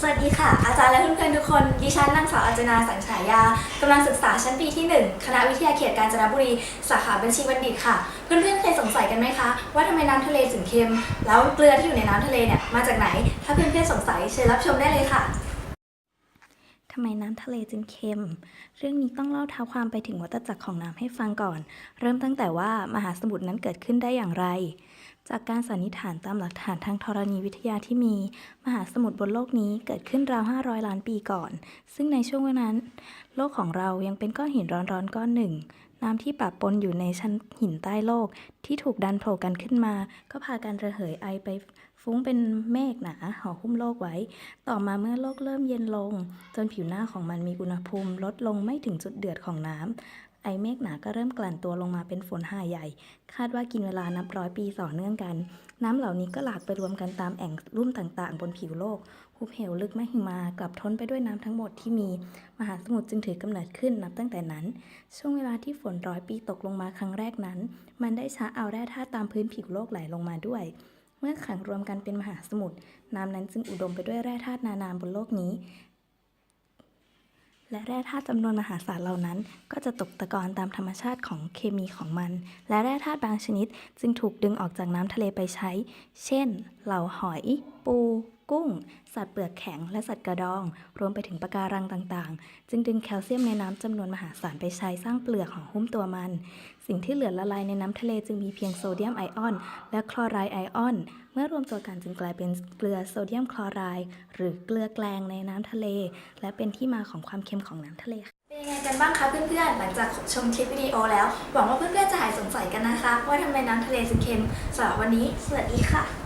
สวัสดีค่ะ อาจารย์และเพื่อนๆทุกคน ดิฉันนางสาวอัจนาสังฉายากำลังศึกษาชั้นปีที่ 1 คณะวิทยาเขตกาญจนบุรี สาขาบัญชีบัณฑิตค่ะ เพื่อนๆเคยสงสัยกันไหมคะ ว่าทำไมน้ำทะเลถึงเค็ม แล้วเกลือที่อยู่ในน้ำทะเลเนี่ยมาจากไหน ถ้าเพื่อนๆสงสัยเชิญรับชมได้เลยค่ะทำไมน้ำทะเลจึงเค็ม เรื่องนี้ต้องเล่าเท้าความไปถึงวัฏจักรของน้ำให้ฟังก่อน เริ่มตั้งแต่ว่ามหาสมุทรนั้นเกิดขึ้นได้อย่างไร จากการสันนิษฐานตามหลักฐานทางธรณีวิทยาที่มี มหาสมุทรบนโลกนี้เกิดขึ้นราว 500 ล้านปีก่อน ซึ่งในช่วงเวลานั้น โลกของเรายังเป็นก้อนหินร้อนๆก้อนหนึ่ง น้ำที่ปะปนอยู่ในชั้นหินใต้โลกที่ถูกดันโผล่กันขึ้นมา ก็พากันระเหยไอไปฟุ้งเป็นเมฆหนาห่อหุ้มโลกไว้ ต่อมาเมื่อโลกเริ่มเย็นลง จนผิวหน้าของมันมีอุณหภูมิลดลงไม่ถึงจุดเดือดของน้ำ ไอเมฆหนาก็เริ่มกลั่นตัวลงมาเป็นฝนหาใหญ่ คาดว่ากินเวลานับร้อยปีต่อเนื่องกัน น้ำเหล่านี้ก็หลากไปรวมกันตามแอ่งลุ่มต่างๆ บนผิวโลกหุบเหวลึกมหิมากลับท้นไปด้วยน้ำทั้งหมดที่มี มหาสมุทรจึงถือกำเนิดขึ้นนับตั้งแต่นั้น ช่วงเวลาที่ฝนร้อยปีตกลงมาครั้งแรกนั้น มันได้ช้าเอาแร่ธาตุตามพื้นผิวโลกไหลลงมาด้วยเมื่อขังรวมกันเป็นมหาสมุทรน้ำนั้นจึงอุดมไปด้วยแร่ธาตุนานาบนโลกนี้ และแร่ธาตุจำนวนมหาศาลเหล่านั้น ก็จะตกตะกอนตามธรรมชาติของเคมีของมัน และแร่ธาตุบางชนิด จึงถูกดึงออกจากน้ำทะเลไปใช้ เช่น เหล่าหอย ปู กุ้ง สัตว์เปลือกแข็ง และสัตว์กระดอง รวมไปถึงปะการังต่างๆ จึงดึงแคลเซียมในน้ำจำนวนมหาศาลไปใช้สร้างเปลือกของหุ้มตัวมัน สิ่งที่เหลือละลายในน้ำทะเลจึงมีเพียงโซเดียมไอออน และคลอไรด์ไอออน เมื่อรวมตัวกันจึงกลายเป็นเกลือโซเดียมคลอไรด์หรือเกลือแกลงในน้ำทะเล และเป็นที่มาของความเค็มของน้ำทะเลค่ะเป็นยังไงกันบ้างคะเพื่อนๆ หลังจากชมคลิปวิดีโอแล้ว หวังว่าเพื่อนๆจะหายสงสัยกันนะคะ ว่าทำไมน้ำทะเลถึงเค็มสำหรับวันนี้ สวัสดีค่ะ